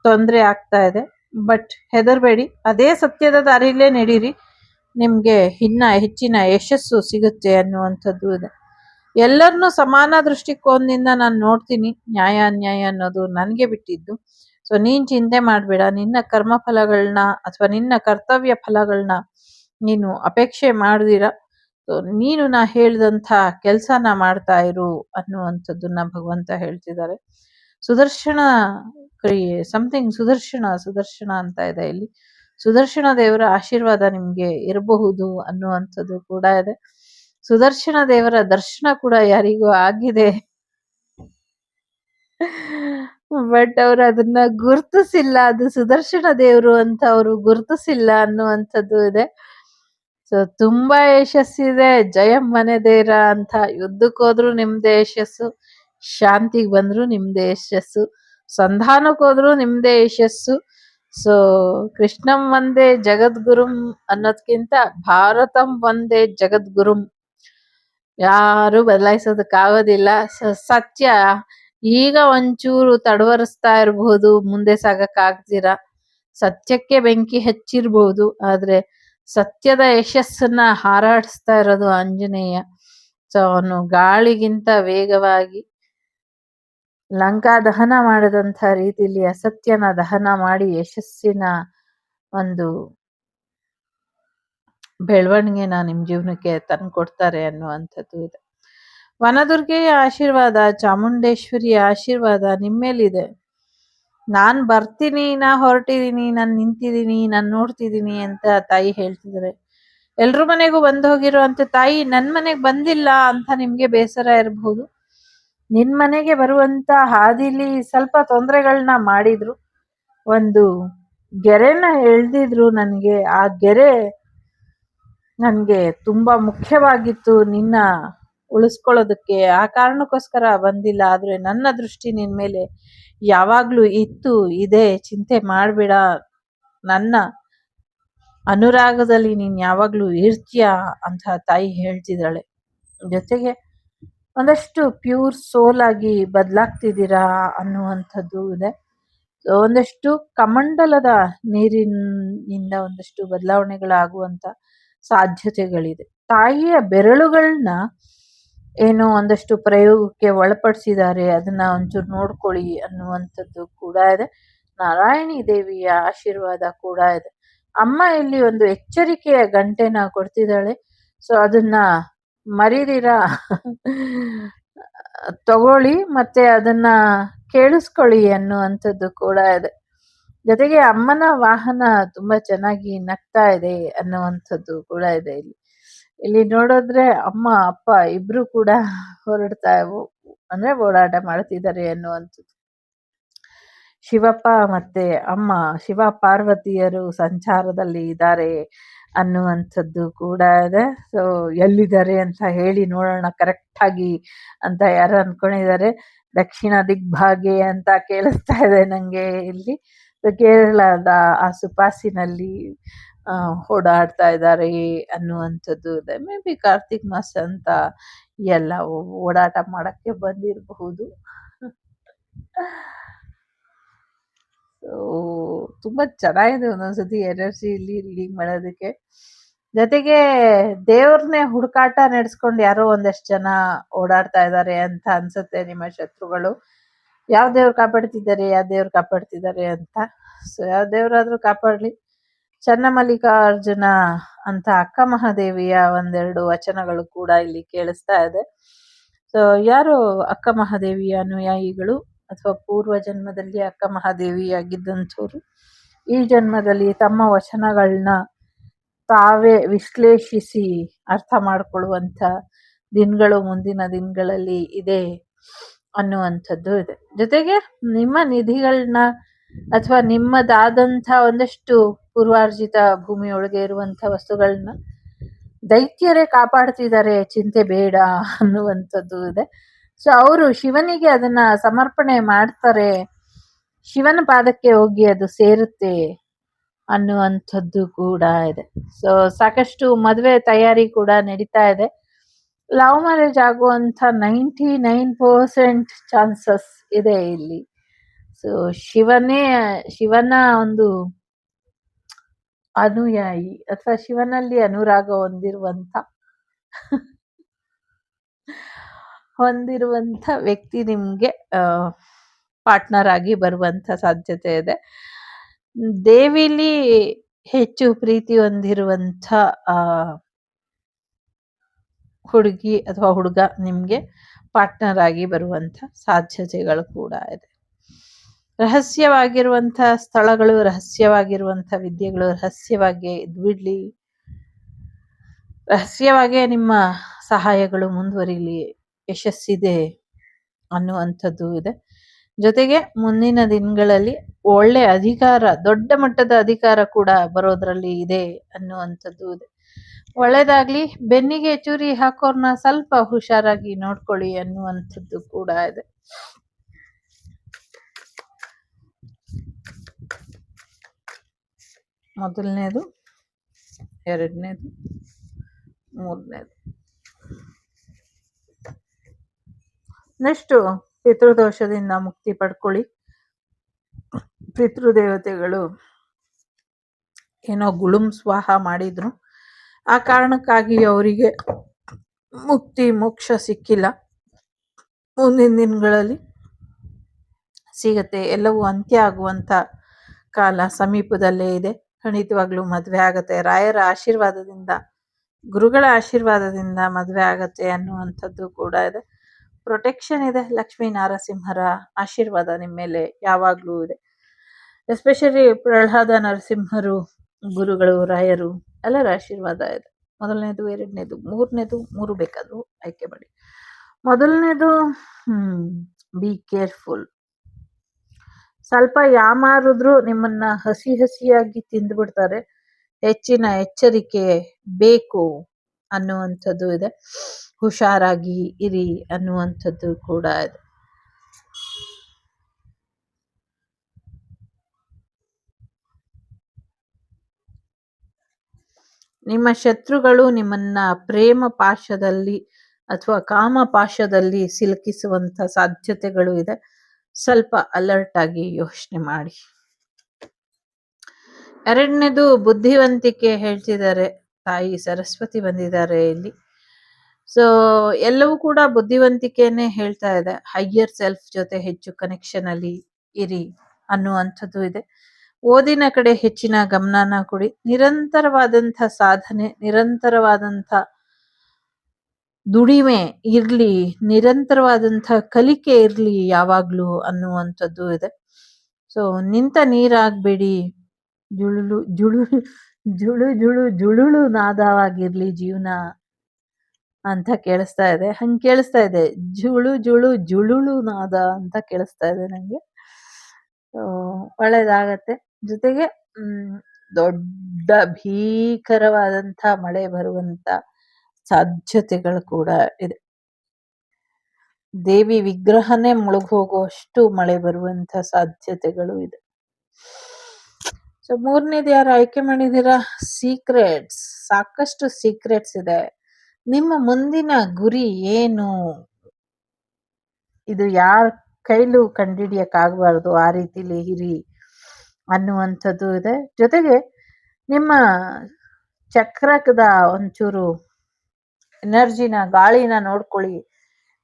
ತೊಂದರೆ ಆಗ್ತಾ ಇದೆ. ಬಟ್ ಹೆದರ್ಬೇಡಿ. ಅದೇ ಸತ್ಯದ ದಾರಿಲೇ ನಡೀರಿ. ನಿಮ್ಗೆ ಇನ್ನ ಹೆಚ್ಚಿನ ಯಶಸ್ಸು ಸಿಗುತ್ತೆ ಅನ್ನುವಂಥದ್ದು ಇದೆ. ಎಲ್ಲರನ್ನೂ ಸಮಾನ ದೃಷ್ಟಿಕೋನದಿಂದ ನಾನು ನೋಡ್ತೀನಿ, ನ್ಯಾಯ ಅನ್ಯಾಯ ಅನ್ನೋದು ನನಗೆ ಬಿಟ್ಟಿದ್ದು. ಸೊ ನೀನ್ ಚಿಂತೆ ಮಾಡಬೇಡ. ನಿನ್ನ ಕರ್ಮ ಫಲಗಳನ್ನ ಅಥವಾ ನಿನ್ನ ಕರ್ತವ್ಯ ಫಲಗಳನ್ನ ನೀನು ಅಪೇಕ್ಷೆ ಮಾಡ್ದಿರ. ಸೊ ನೀನು ನಾ ಹೇಳಿದಂಥ ಕೆಲಸನ ಮಾಡ್ತಾ ಇರು ಅನ್ನುವಂಥದ್ದನ್ನ ಭಗವಂತ ಹೇಳ್ತಿದ್ದಾರೆ. ಸುದರ್ಶನ ಕ್ರಿಯೆ ಸಮಥಿಂಗ್ ಸುದರ್ಶನ ಸುದರ್ಶನ ಅಂತ ಇದೆ ಇಲ್ಲಿ. ಸುದರ್ಶನ ದೇವರ ಆಶೀರ್ವಾದ ನಿಮಗೆ ಇರಬಹುದು ಅನ್ನುವಂಥದ್ದು ಕೂಡ ಇದೆ. ಸುದರ್ಶನ ದೇವರ ದರ್ಶನ ಕೂಡ ಯಾರಿಗೂ ಆಗಿದೆ. ಬಟ್ ಅವ್ರು ಅದನ್ನ ಗುರ್ತಿಸಿಲ್ಲ. ಅದು ಸುದರ್ಶನ ದೇವರು ಅಂತ ಅವರು ಗುರ್ತಿಸಿಲ್ಲ ಅನ್ನುವಂಥದ್ದು ಇದೆ. ಸೊ ತುಂಬಾ ಯಶಸ್ಸಿದೆ ಜಯಂ ಮನೆದೇರ ಅಂತ ಯುದ್ಧಕ್ಕೆ ಹೋದ್ರು ನಿಮ್ದೇ ಯಶಸ್ಸು. ಶಾಂತಿಗೆ ಬಂದ್ರು ನಿಮ್ದೇ ಯಶಸ್ಸು. ಸಂಧಾನಕ್ಕೆ ಹೋದ್ರು ನಿಮ್ದೇ ಯಶಸ್ಸು. ಸೊ ಕೃಷ್ಣಂ ಒಂದೇ, ಜಗದ್ಗುರುಂ ಅನ್ನೋದ್ಕಿಂತ ಭಾರತಂ ಒಂದೇ, ಜಗದ್ಗುರುಂ. ಯಾರು ಬದಲಾಯಿಸೋದಕ್ಕಾಗೋದಿಲ್ಲ. ಸತ್ಯ. ಈಗ ಒಂಚೂರು ತಡವರಿಸ್ತಾ ಇರಬಹುದು ಮುಂದೆ ಸಾಗಕ್ ಆಗ್ದಿರ ಸತ್ಯಕ್ಕೆ ಬೆಂಕಿ ಹಚ್ಚಿರ್ಬಹುದು ಆದ್ರೆ ಸತ್ಯದ ಯಶಸ್ಸನ್ನ ಹಾರಾಡಿಸ್ತಾ ಇರೋದು ಆಂಜನೇಯ. ಸೊ, ಅವನು ಗಾಳಿಗಿಂತ ವೇಗವಾಗಿ ಲಂಕಾ ದಹನ ಮಾಡಿದಂಥ ರೀತಿಯಲ್ಲಿ ಅಸತ್ಯನ ದಹನ ಮಾಡಿ ಯಶಸ್ಸಿನ ಒಂದು ಬೆಳವಣಿಗೆನ ನಿಮ್ಮ ಜೀವನಕ್ಕೆ ತಂದ್ಕೊಡ್ತಾರೆ ಅನ್ನುವಂಥದ್ದು ಇದೆ. ವನದುರ್ಗೆಯ ಆಶೀರ್ವಾದ, ಚಾಮುಂಡೇಶ್ವರಿಯ ಆಶೀರ್ವಾದ ನಿಮ್ಮೇಲಿದೆ ನಾನ್ ಬರ್ತೀನಿ, ನಾ ಹೊರಟಿದ್ದೀನಿ ನಾನ್ ನಿಂತಿದ್ದೀನಿ ನಾನ್ ನೋಡ್ತಿದ್ದೀನಿ ಅಂತ ತಾಯಿ ಹೇಳ್ತಿದ್ದಾರೆ ಎಲ್ರ ಮನೆಗೂ ಬಂದ್ ಹೋಗಿರುವಂತ ತಾಯಿ, ನನ್ ಮನೆಗೆ ಬಂದಿಲ್ಲ ಅಂತ ನಿಮ್ಗೆ ಬೇಸರ ಇರಬಹುದು ನಿನ್ ಮನೆಗೆ ಬರುವಂತ ಹಾದಿಲಿ ಸ್ವಲ್ಪ ತೊಂದರೆಗಳನ್ನ ಮಾಡಿದ್ರು. ಒಂದು ಗೆರೆನ ಎಳ್ದಿದ್ರು ನನ್ಗೆ. ಆ ಗೆರೆ ನನ್ಗೆ ತುಂಬ ಮುಖ್ಯವಾಗಿತ್ತು ನಿನ್ನ ಉಳಿಸ್ಕೊಳ್ಳೋದಕ್ಕೆ. ಆ ಕಾರಣಕ್ಕೋಸ್ಕರ ಬಂದಿಲ್ಲ, ಆದರೆ ನನ್ನ ದೃಷ್ಟಿ ನಿನ್ನ ಮೇಲೆ ಯಾವಾಗಲೂ ಇತ್ತು. ಇದೆ ಚಿಂತೆ ಮಾಡಬೇಡ. ನನ್ನ ಅನುರಾಗದಲ್ಲಿ ನೀನು ಯಾವಾಗಲೂ ಇರ್ತೀಯ ಅಂತ ತಾಯಿ ಹೇಳ್ತಿದ್ದಾಳೆ. ಜೊತೆಗೆ ಒಂದಷ್ಟು ಪ್ಯೂರ್ ಸೋಲ್ ಆಗಿ ಬದಲಾಗ್ತಿದ್ದೀರಾ ಅನ್ನುವಂಥದ್ದು ಇದೆ. ಒಂದಷ್ಟು ಕಮಂಡಲದ ನೀರಿನಿಂದ ಒಂದಷ್ಟು ಬದಲಾವಣೆಗಳಾಗುವಂತ ಸಾಧ್ಯತೆಗಳಿದೆ. ತಾಯಿಯ ಬೆರಳುಗಳನ್ನ ಏನೋ ಒಂದಷ್ಟು ಪ್ರಯೋಗಕ್ಕೆ ಒಳಪಡಿಸಿದ್ದಾರೆ. ಅದನ್ನ ಒಂಚೂರು ನೋಡ್ಕೊಳ್ಳಿ ಅನ್ನುವಂಥದ್ದು ಕೂಡ ಇದೆ. ನಾರಾಯಣಿ ದೇವಿಯ ಆಶೀರ್ವಾದ ಕೂಡ ಇದೆ. ಅಮ್ಮ ಇಲ್ಲಿ ಒಂದು ಎಚ್ಚರಿಕೆಯ ಗಂಟೆನ ಕೊಡ್ತಿದ್ದಾಳೆ. ಸೊ ಅದನ್ನ ಮರಿದಿರ ತಗೊಳ್ಳಿ ಮತ್ತೆ ಅದನ್ನ ಕೇಳಿಸ್ಕೊಳ್ಳಿ ಅನ್ನುವಂಥದ್ದು ಕೂಡ ಇದೆ. ಜೊತೆಗೆ ಅಮ್ಮನ ವಾಹನ ತುಂಬಾ ಚೆನ್ನಾಗಿ ನಗ್ತಾ ಇದೆ ಅನ್ನುವಂಥದ್ದು ಕೂಡ ಇದೆ ಇಲ್ಲಿ. ಇಲ್ಲಿ ನೋಡಿದ್ರೆ ಅಮ್ಮ, ಅಪ್ಪ ಇಬ್ರು ಕೂಡ ಹೊರಡ್ತಾ ಅಂದ್ರೆ ಓಡಾಟ ಮಾಡ್ತಿದ್ದಾರೆ ಅನ್ನುವಂಥದ್ದು. ಶಿವಪ್ಪ ಮತ್ತೆ ಅಮ್ಮ, ಶಿವ ಪಾರ್ವತಿಯರು ಸಂಚಾರದಲ್ಲಿ ಇದ್ದಾರೆ ಅನ್ನುವಂಥದ್ದು ಕೂಡ ಇದೆ. ಸೊ ಎಲ್ಲಿದ್ದಾರೆ ಅಂತ ಹೇಳಿ ನೋಡೋಣ ಕರೆಕ್ಟಾಗಿ ಅಂತ ಯಾರು ಅನ್ಕೊಂಡಿದ್ದಾರೆ. ದಕ್ಷಿಣ ದಿಗ್ಭಾಗೆ ಅಂತ ಕೇಳಿಸ್ತಾ ಇದೆ ನನಗೆ ಇಲ್ಲಿ. ಕೇರಳದ ಆ ಸುಪಾಸಿನಲ್ಲಿ ಆ, ಓಡಾಡ್ತಾ ಇದ್ದಾರೆ ಅನ್ನುವಂಥದ್ದು ಇದೆ. ಮೇ ಬಿ ಕಾರ್ತಿಕ್ ಮಾಸ ಅಂತ ಎಲ್ಲ ಓಡಾಟ ಮಾಡಕ್ಕೆ ಬಂದಿರಬಹುದು. ತುಂಬಾ ಚೆನ್ನಾಗಿದೆ ಒಂದೊಂದ್ಸತಿ ಎನರ್ಜಿ ಇಲ್ಲಿ ರೀಡಿಂಗ್ ಮಾಡೋದಕ್ಕೆ. ಜೊತೆಗೆ ದೇವ್ರನ್ನೇ ಹುಡುಕಾಟ ನಡೆಸ್ಕೊಂಡು ಯಾರೋ ಒಂದಷ್ಟು ಜನ ಓಡಾಡ್ತಾ ಇದ್ದಾರೆ ಅಂತ ಅನ್ಸುತ್ತೆ ನಿಮ್ಮ ಶತ್ರುಗಳು. ಯಾವ ದೇವ್ರು ಕಾಪಾಡ್ತಿದ್ದಾರೆ, ಯಾವ ದೇವ್ರು ಕಾಪಾಡ್ತಿದ್ದಾರೆ ಅಂತ. ಸೊ ಯಾವ ದೇವ್ರಾದ್ರೂ ಕಾಪಾಡ್ಲಿ. ಚನ್ನಮಲ್ಲಿಕಾರ್ಜುನ ಅಂತ ಅಕ್ಕ ಮಹಾದೇವಿಯ ಒಂದೆರಡು ವಚನಗಳು ಕೂಡ ಇಲ್ಲಿ ಕೇಳಿಸ್ತಾ ಇದೆ. ಸೊ ಯಾರು ಅಕ್ಕ ಮಹಾದೇವಿಯ ಅನುಯಾಯಿಗಳು ಅಥವಾ ಪೂರ್ವ ಜನ್ಮದಲ್ಲಿ ಅಕ್ಕ ಮಹಾದೇವಿಯಾಗಿದ್ದಂಥವ್ರು? ಈ ಜನ್ಮದಲ್ಲಿ ತಮ್ಮ ವಚನಗಳನ್ನ ತಾವೇ ವಿಶ್ಲೇಷಿಸಿ ಅರ್ಥ ಮಾಡಿಕೊಳ್ಳುವಂಥ ದಿನಗಳು ಮುಂದಿನ ದಿನಗಳಲ್ಲಿ ಇದೆ. ಅನ್ನುವಂಥದ್ದು ಇದೆ. ಜೊತೆಗೆ ನಿಮ್ಮ ನಿಧಿಗಳನ್ನ ಅಥವಾ ನಿಮ್ಮದಾದಂಥ ಒಂದಷ್ಟು ಪೂರ್ವಾರ್ಜಿತ ಭೂಮಿಯೊಳಗೆ ಇರುವಂಥ ವಸ್ತುಗಳನ್ನ ದೈತ್ಯರೇ ಕಾಪಾಡ್ತಿದ್ದಾರೆ, ಚಿಂತೆ ಬೇಡ ಅನ್ನುವಂಥದ್ದು ಇದೆ. ಸೊ ಅವರು ಶಿವನಿಗೆ ಅದನ್ನ ಸಮರ್ಪಣೆ ಮಾಡ್ತಾರೆ, ಶಿವನ ಪಾದಕ್ಕೆ ಹೋಗಿ ಅದು ಸೇರುತ್ತೆ ಅನ್ನುವಂಥದ್ದು ಕೂಡ ಇದೆ. ಸೊ ಸಾಕಷ್ಟು ಮದುವೆ ತಯಾರಿ ಕೂಡ ನಡೀತಾ ಇದೆ. ಲವ್ ಮ್ಯಾರೇಜ್ ಆಗುವಂಥ ನೈಂಟಿ ನೈನ್ ಪರ್ಸೆಂಟ್ ಚಾನ್ಸಸ್ ಇದೆ ಇಲ್ಲಿ. ಸೊ ಶಿವನೇ, ಶಿವನ ಒಂದು ಅನುಯಾಯಿ ಅಥವಾ ಶಿವನಲ್ಲಿ ಅನುರಾಗ ಹೊಂದಿರುವಂತ ಹೊಂದಿರುವಂಥ ವ್ಯಕ್ತಿ ನಿಮಗೆ ಪಾರ್ಟ್ನರ್ ಆಗಿ ಬರುವಂತ ಸಾಧ್ಯತೆ ಇದೆ. ದೇವಿಲಿ ಹೆಚ್ಚು ಪ್ರೀತಿ ಹೊಂದಿರುವಂಥ ಹುಡುಗಿ ಅಥವಾ ಹುಡುಗ ನಿಮ್ಗೆ ಪಾರ್ಟ್ನರ್ ಆಗಿ ಬರುವಂತ ಸಾಧ್ಯತೆಗಳು ಕೂಡ ಇದೆ. ರಹಸ್ಯವಾಗಿರುವಂತ ಸ್ಥಳಗಳು ರಹಸ್ಯವಾಗಿರುವಂತ ವಿದ್ಯೆಗಳು, ರಹಸ್ಯವಾಗಿ ಇದ್ಬಿಡ್ಲಿ. ರಹಸ್ಯವಾಗೇ ನಿಮ್ಮ ಸಹಾಯಗಳು ಮುಂದುವರಿಲಿ, ಯಶಸ್ಸಿದೆ ಅನ್ನುವಂಥದ್ದು ಇದೆ. ಜೊತೆಗೆ ಮುಂದಿನ ದಿನಗಳಲ್ಲಿ ಒಳ್ಳೆ ಅಧಿಕಾರ, ದೊಡ್ಡ ಮಟ್ಟದ ಅಧಿಕಾರ ಕೂಡ ಬರೋದ್ರಲ್ಲಿ ಇದೆ ಅನ್ನುವಂಥದ್ದು ಇದೆ. ಒಳ್ಳೇದಾಗ್ಲಿ, ಬೆನ್ನಿಗೆ ಚೂರಿ ಹಾಕೋರ್ನ ಸ್ವಲ್ಪ ಹುಷಾರಾಗಿ ನೋಡ್ಕೊಳ್ಳಿ ಅನ್ನುವಂಥದ್ದು ಕೂಡ ಇದೆ. ಮೊದಲನೇದು, ಎರಡನೇದು, ಮೂರನೇದು. ನೆಕ್ಸ್ಟು, ಪಿತೃದೋಷದಿಂದ ಮುಕ್ತಿ ಪಡ್ಕೊಳ್ಳಿ. ಪಿತೃದೇವತೆಗಳು ಏನೋ ಗುಳುಂ ಸ್ವಾಹ ಮಾಡಿದ್ರು. ಆ ಕಾರಣಕ್ಕಾಗಿ ಅವರಿಗೆ ಮುಕ್ತಿ, ಮೋಕ್ಷ ಸಿಕ್ಕಿಲ್ಲ. ಮುಂದಿನ ದಿನಗಳಲ್ಲಿ ಸಿಗತ್ತೆ. ಎಲ್ಲವೂ ಅಂತ್ಯ ಆಗುವಂಥ ಕಾಲ ಸಮೀಪದಲ್ಲೇ ಇದೆ. ಖಂಡಿತವಾಗ್ಲೂ ಮದುವೆ ಆಗತ್ತೆ. ರಾಯರ ಆಶೀರ್ವಾದದಿಂದ, ಗುರುಗಳ ಆಶೀರ್ವಾದದಿಂದ ಮದುವೆ ಆಗತ್ತೆ ಅನ್ನುವಂಥದ್ದು ಕೂಡ ಇದೆ. ಪ್ರೊಟೆಕ್ಷನ್ ಇದೆ. ಲಕ್ಷ್ಮೀ ನರಸಿಂಹರ ಆಶೀರ್ವಾದ ನಿಮ್ಮ ಮೇಲೆ ಯಾವಾಗಲೂ ಇದೆ. ಎಸ್ಪೆಷಲಿ ಪ್ರಹ್ಲಾದ ನರಸಿಂಹರು, ಗುರುಗಳು, ರಾಯರು ಎಲ್ಲರ ಆಶೀರ್ವಾದ ಇದೆ. ಮೊದಲನೇದು, ಎರಡನೇದು, ಮೂರನೇದು, ಮೂರು ಬೇಕಾದ್ರು ಆಯ್ಕೆ ಮಾಡಿ. ಮೊದಲನೇದು ಬಿ ಕೇರ್ಫುಲ್ ಸ್ವಲ್ಪ ಯಾಮಾರಿದ್ರು ನಿಮ್ಮನ್ನ ಹಸಿ ಹಸಿಯಾಗಿ ತಿಂದ್ಬಿಡ್ತಾರೆ ಹೆಚ್ಚಿನ ಎಚ್ಚರಿಕೆ ಬೇಕು ಅನ್ನುವಂಥದ್ದು ಇದೆ. ಹುಷಾರಾಗಿ ಇರಿ ಅನ್ನುವಂಥದ್ದು ಕೂಡ ಇದೆ. ನಿಮ್ಮ ಶತ್ರುಗಳು ನಿಮ್ಮನ್ನ ಪ್ರೇಮ ಪಾಶದಲ್ಲಿ ಅಥವಾ ಕಾಮ ಪಾಶದಲ್ಲಿ ಸಿಲುಕಿಸುವಂತ ಸಾಧ್ಯತೆಗಳು ಇದೆ. ಸ್ವಲ್ಪ ಅಲರ್ಟ್ ಆಗಿ ಯೋಚನೆ ಮಾಡಿ. ಎರಡನೇದು ಬುದ್ಧಿವಂತಿಕೆ ಹೇಳ್ತಿದ್ದಾರೆ. ತಾಯಿ ಸರಸ್ವತಿ ಬಂದಿದ್ದಾರೆ ಇಲ್ಲಿ. ಸೊ ಎಲ್ಲವೂ ಕೂಡ ಬುದ್ಧಿವಂತಿಕೆನೆ ಹೇಳ್ತಾ ಇದೆ. ಹೈಯರ್ ಸೆಲ್ಫ್ ಜೊತೆ ಹೆಚ್ಚು ಕನೆಕ್ಷನ್ ಅಲ್ಲಿ ಇರಿ ಅನ್ನುವಂಥದ್ದು ಇದೆ. ಓದಿನ ಕಡೆ ಹೆಚ್ಚಿನ ಗಮನನ ಕೊಡಿ. ನಿರಂತರವಾದಂಥ ಸಾಧನೆ, ನಿರಂತರವಾದಂಥ ದುಡಿಮೆ ಇರಲಿ, ನಿರಂತರವಾದಂಥ ಕಲಿಕೆ ಇರಲಿ ಯಾವಾಗಲೂ ಅನ್ನುವಂಥದ್ದು ಇದೆ. ಸೊ ನಿಂತ ನೀರಾಗಬೇಡಿ. ಜುಳು ಜುಳು ಜುಳು ಜುಳು, ಜುಳುಳು ನಾದವಾಗಿರ್ಲಿ ಜೀವನ ಅಂತ ಕೇಳಿಸ್ತಾ ಇದೆ. ಹಂಗೆ ಕೇಳಿಸ್ತಾ ಇದೆ. ಜುಳು ಜುಳು, ಜುಳುಳು ನಾದ ಅಂತ ಕೇಳಿಸ್ತಾ ಇದೆ ನಂಗೆ. ಸೊ ಒಳ್ಳೇದಾಗತ್ತೆ. ಜೊತೆಗೆ ದೊಡ್ಡ ಭೀಕರವಾದಂಥ ಮಳೆ ಬರುವಂತ ಸಾಧ್ಯತೆಗಳು ಕೂಡ ಇದೆ. ದೇವಿ ವಿಗ್ರಹನೇ ಮುಳುಗೋಗುವಷ್ಟು ಮಳೆ ಬರುವಂತ ಸಾಧ್ಯತೆಗಳು ಇದೆ. ಸೊ, ಮೂರನೇದು ಯಾರು ಆಯ್ಕೆ ಮಾಡಿದ್ದೀರಾ? ಸೀಕ್ರೆಟ್ಸ್. ಸಾಕಷ್ಟು ಸೀಕ್ರೆಟ್ಸ್ ಇದೆ. ನಿಮ್ಮ ಮುಂದಿನ ಗುರಿ ಏನು? ಇದು ಯಾರ ಕೈಲೂ ಕಂಡಿಡಿಯಕ್ಕಾಗಬಾರ್ದು. ಆ ರೀತಿಲಿ ಇರಿ. ಅನ್ನುವಂಥದ್ದು ಇದೆ. ಜೊತೆಗೆ ನಿಮ್ಮ ಚಕ್ರಕದ ಒಂಚೂರು ಎನರ್ಜಿನ ಗಾಳಿನ ನೋಡ್ಕೊಳ್ಳಿ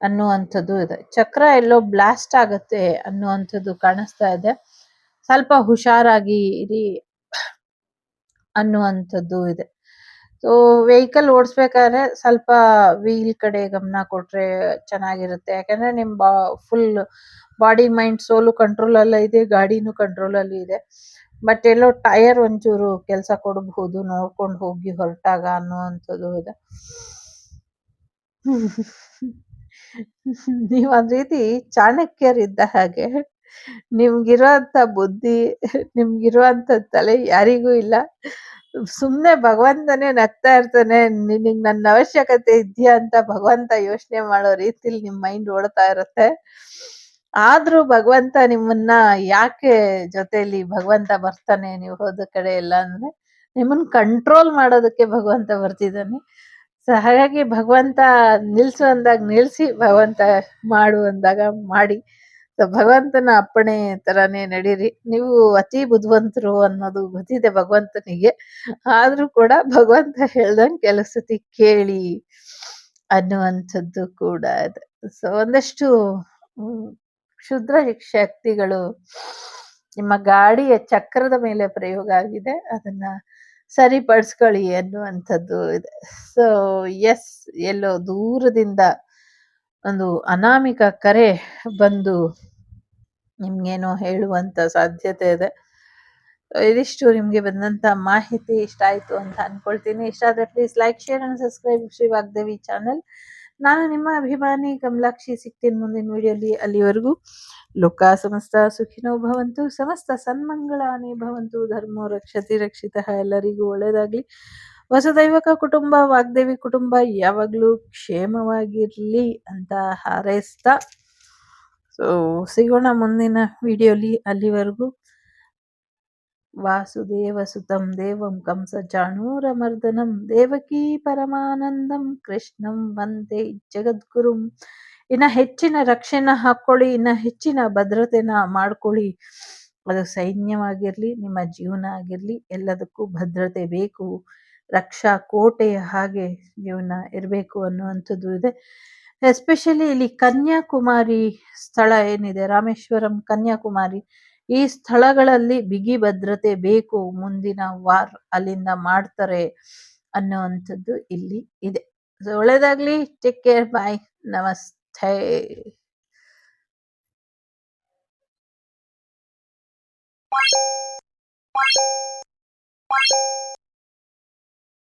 ಅನ್ನುವಂಥದ್ದು ಇದೆ. ಚಕ್ರ ಎಲ್ಲೋ ಬ್ಲಾಸ್ಟ್ ಆಗುತ್ತೆ ಅನ್ನುವಂಥದ್ದು ಕಾಣಿಸ್ತಾ ಇದೆ. ಸ್ವಲ್ಪ ಹುಷಾರಾಗಿ ಇರಿ ಅನ್ನುವಂಥದ್ದು ಇದೆ. ಸೊ ವೆಹಿಕಲ್ ಓಡಿಸ್ಬೇಕಾದ್ರೆ ಸ್ವಲ್ಪ ವೀಲ್ ಕಡೆ ಗಮನ ಕೊಟ್ರೆ ಚೆನ್ನಾಗಿರುತ್ತೆ. ಯಾಕಂದ್ರೆ ನಿಮ್ ಬಾ ಫುಲ್ ಬಾಡಿ ಮೈಂಡ್ ಸೋಲು ಕಂಟ್ರೋಲ್ ಅಲ್ಲ ಇದೆ, ಗಾಡಿನೂ ಕಂಟ್ರೋಲ್ ಅಲ್ಲಿ ಇದೆ. ಬಟ್ ಎಲ್ಲೋ ಟೈರ್ ಒಂಚೂರು ಕೆಲಸ ಕೊಡಬಹುದು, ನೋಡ್ಕೊಂಡು ಹೋಗಿ ಹೊರಟಾಗ ಅನ್ನುವಂಥದ್ದು ಇದೆ. ನೀವ್ ಒಂದ್ ರೀತಿ ಚಾಣಕ್ಯರಿದ್ದ ಹಾಗೆ ನಿಮ್ಗಿರುವಂತ ಬುದ್ಧಿ ನಿಮ್ಗಿರುವಂಥ ತಲೆ ಯಾರಿಗೂ ಇಲ್ಲ. ಸುಮ್ನೆ ಭಗವಂತನೇ ನಗ್ತಾ ಇರ್ತಾನೆ, ನಿನಗ್ ನನ್ನ ಅವಶ್ಯಕತೆ ಇದೆಯಾ ಅಂತ ಭಗವಂತ ಯೋಚನೆ ಮಾಡೋ ರೀತಿಲಿ ನಿಮ್ ಮೈಂಡ್ ಓಡ್ತಾ ಇರುತ್ತೆ. ಆದ್ರೂ ಭಗವಂತ ನಿಮ್ಮನ್ನ ಯಾಕೆ ಜೊತೆಲಿ ಭಗವಂತ ಬರ್ತಾನೆ ನೀವು ಹೋದ ಕಡೆ ಎಲ್ಲ ಅಂದ್ರೆ ನಿಮ್ಮನ್ನ ಕಂಟ್ರೋಲ್ ಮಾಡೋದಕ್ಕೆ ಭಗವಂತ ಬರ್ತಿದ್ದಾನೆ. ಸೊ ಹಾಗಾಗಿ ಭಗವಂತ ನಿಲ್ಸು ಅಂದಾಗ ನಿಲ್ಸಿ ಭಗವಂತ ಮಾಡು ಅಂದಾಗ ಮಾಡಿ. ಸೊ ಭಗವಂತನ ಅಪ್ಪಣೆ ತರಾನೇ ನಡೀರಿ. ನೀವು ಅತಿ ಬುದ್ಧಿವಂತರು ಅನ್ನೋದು ಗೊತ್ತಿದೆ ಭಗವಂತನಿಗೆ. ಆದ್ರೂ ಕೂಡ ಭಗವಂತ ಹೇಳ್ದಂಗೆ ಕೆಲವು ಸತಿ ಕೇಳಿ ಅನ್ನುವಂಥದ್ದು ಕೂಡ ಇದೆ. ಸೊ ಒಂದಷ್ಟು ಕ್ಷುದ್ರ ಶಕ್ತಿಗಳು ನಿಮ್ಮ ಗಾಡಿಯ ಚಕ್ರದ ಮೇಲೆ ಪ್ರಯೋಗ ಆಗಿದೆ. ಅದನ್ನ ಸರಿಪಡಿಸ್ಕೊಳ್ಳಿ ಅನ್ನುವಂಥದ್ದು ಇದೆ. ಸೊ ಎಸ್ ಎಲ್ಲೋ ದೂರದಿಂದ ಒಂದು ಅನಾಮಿಕ ಕರೆ ಬಂದು ನಿಮ್ಗೇನೋ ಹೇಳುವಂತ ಸಾಧ್ಯತೆ ಇದೆ. ಇದಿಷ್ಟು ನಿಮಗೆ ಬಂದಂತ ಮಾಹಿತಿ ಇಷ್ಟ ಆಯ್ತು ಅಂತ ಅನ್ಕೊಳ್ತೀನಿ. ಇಷ್ಟ ಆದ್ರೆ please like share and subscribe Shri Vagdevi channel ನಾನು ನಿಮ್ಮ ಅಭಿಮಾನಿ ಕಮಲಾಕ್ಷಿ ಸಿಗ್ತೀನಿ ಮುಂದಿನ ವಿಡಿಯೋಲಿ ಅಲ್ಲಿವರೆಗೂ. ಲೋಕ ಸಮಸ್ತ ಸುಖಿನೋ ಭವಂತು. ಸಮಸ್ತ ಸನ್ಮಂಗಳಾನೇ ಭವಂತು. ಧರ್ಮೋ ರಕ್ಷತಿ ರಕ್ಷಿತ. ಎಲ್ಲರಿಗೂ ಒಳ್ಳೇದಾಗ್ಲಿ. ವಸುದೈವಕ ಕುಟುಂಬ, ವಾಗ್ದೇವಿ ಕುಟುಂಬ ಯಾವಾಗ್ಲೂ ಕ್ಷೇಮವಾಗಿರ್ಲಿ ಅಂತ ಹಾರೈಸ್ತಾ. ಸೊ ಸಿಗೋಣ ಮುಂದಿನ ವಿಡಿಯೋಲಿ. ಅಲ್ಲಿವರೆಗೂ ವಾಸುದೇವ ಸುತಂ ದೇವಂ ಕಂಸ ಜಾಣೂರಮರ್ದನಂ ದೇವಕೀ ಪರಮಾನಂದಂ ಕೃಷ್ಣಂ ವಂದೇ ಜಗದ್ಗುರುಂ. ಇನ್ನ ಹೆಚ್ಚಿನ ರಕ್ಷಣೆ ಹಾಕೊಳ್ಳಿ, ಇನ್ನ ಹೆಚ್ಚಿನ ಭದ್ರತೆನ ಮಾಡ್ಕೊಳ್ಳಿ. ಅದು ಸೈನ್ಯವಾಗಿರ್ಲಿ, ನಿಮ್ಮ ಜೀವನ ಆಗಿರ್ಲಿ, ಎಲ್ಲದಕ್ಕೂ ಭದ್ರತೆ ಬೇಕು. ರಕ್ಷಾ ಕೋಟೆಯ ಹಾಗೆ ಜೀವನ ಇರಬೇಕು ಅನ್ನುವಂಥದ್ದು ಇದೆ. ಎಸ್ಪೆಷಲಿ ಇಲ್ಲಿ ಕನ್ಯಾಕುಮಾರಿ ಸ್ಥಳ ಏನಿದೆ, ರಾಮೇಶ್ವರಂ ಕನ್ಯಾಕುಮಾರಿ, ಈ ಸ್ಥಳಗಳಲ್ಲಿ ಬಿಗಿ ಭದ್ರತೆ ಬೇಕು ಮುಂದಿನ ವಾರ್ ಅಲ್ಲಿಂದ ಮಾಡ್ತಾರೆ ಅನ್ನುವಂಥದ್ದು ಇಲ್ಲಿ ಇದೆ. ಸೊ ಒಳ್ಳೇದಾಗ್ಲಿ ಟೇಕ್ ಕೇರ್ ಬಾಯ್ ನಮಸ್ತೆ.